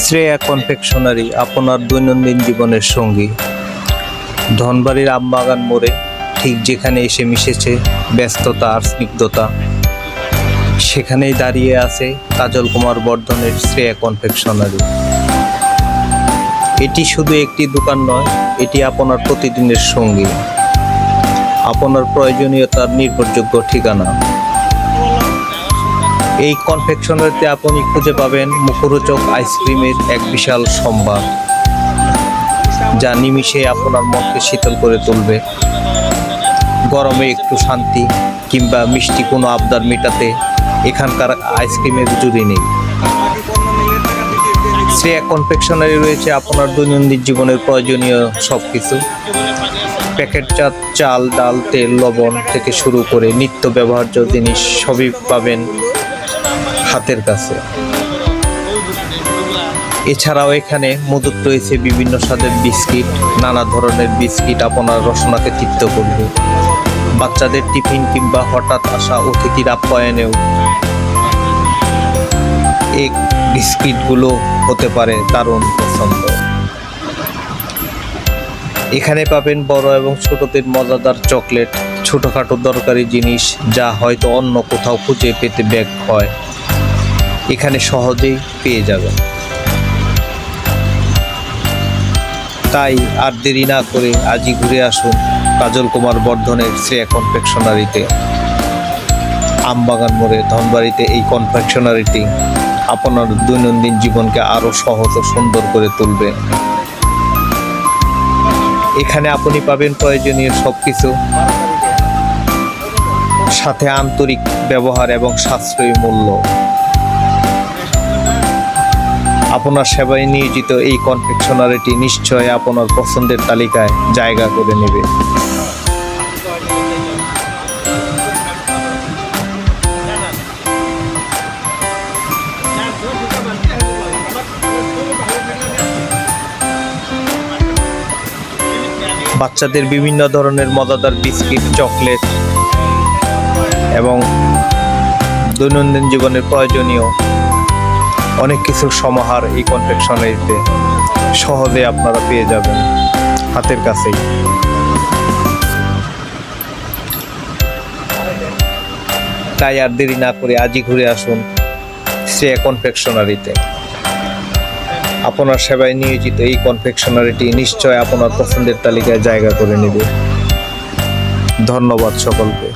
Shreya confectionery, আপনার দৈনন্দিন জীবনের সঙ্গী। ধনবাড়ির আমবাগান মোড়ে, ঠিক যেখানে এসে মিশেছে ব্যস্ততা আর স্নিগ্ধতা। সেখানেই দাঁড়িয়ে আছে কাজল কুমার বর্ধনের শ্রেয়া কনফেকশনারি। এটি শুধু একটি দোকান নয়, এটি আপনার প্রতিদিনের সঙ্গী। আপনার প্রয়োজনীয়তার নির্ভরযোগ্য ঠিকানা। এই কনফেকশনারিতে আপনি খুঁজে পাবেন মুখরোচক আইসক্রিমের এক বিশাল সম্ভার, যা নিমিষে আপনার মনকে শীতল করে তুলবে। গরমে একটু শান্তি কিংবা মিষ্টি কোনো আবদার মেটাতে এখানকার আইসক্রিমের জুড়ি নেই। শ্রেয়া কনফেকশনারি রয়েছে আপনার দৈনন্দিন জীবনের প্রয়োজনীয় সব কিছু প্যাকেটজাত চাল, ডাল, তেল, লবণ থেকে শুরু করে নিত্য ব্যবহার্য জিনিস সবই পাবেন। হাতের কাছে। এছাড়াও এখানে মজুত রয়েছে বিভিন্ন স্বাদের বিস্কিট, নানা ধরনের বিস্কিট আপনার রসনাকে তৃপ্ত করবে। বাচ্চাদের টিফিন কিংবা হঠাৎ আসা অতিথির আপ্যায়নেও এই বিস্কিটগুলো হতে পারে দারুণ পছন্দ। এখানে পাবেন বড় এবং ছোটদের মজাদার চকলেট, ছোটোখাটো দরকারি জিনিস যা হয়তো অন্য কোথাও খুঁজে পেতে ব্যাগ হয়। এখানে সহজেই পেয়ে যাবেন। তাই আর দেরি না করে আজই ঘুরে আসুন কাজল কুমার বর্ধনের শ্রেয়া কনফেকশনারিতে আমবাগান মোড়ে ধনবাড়িতে এই কনফেকশনারিটি আপনার দৈনন্দিন জীবনকে আরও সহজ ও সুন্দর করে তুলবে। এখানে আপনি পাবেন প্রয়োজনীয় সব কিছু সাথে আন্তরিক ব্যবহার এবং সাশ্রয়ী মূল্য। আপনার সেবায় নিয়োজিত এই কনফেকশনারিটি নিশ্চয় আপনার পছন্দের তালিকায় জায়গা করে নেবে। বাচ্চাদের বিভিন্ন ধরনের মজাদার বিস্কিট, চকলেট এবং দৈনন্দিন জীবনের প্রয়োজনীয় অনেক কিছুর সমাহার এই কনফেকশনারিতে সহজে আপনারা পেয়ে যাবেন হাতের কাছেই। তাই আর দেরি না করে আজই ঘুরে আসুন শ্রেয়া কনফেকশনারিতে আপনার সেবায় নিয়োজিত এই কনফেকশনারিটি নিশ্চয় আপনার পছন্দের তালিকায় জায়গা করে নেবে। ধন্যবাদ সকলকে।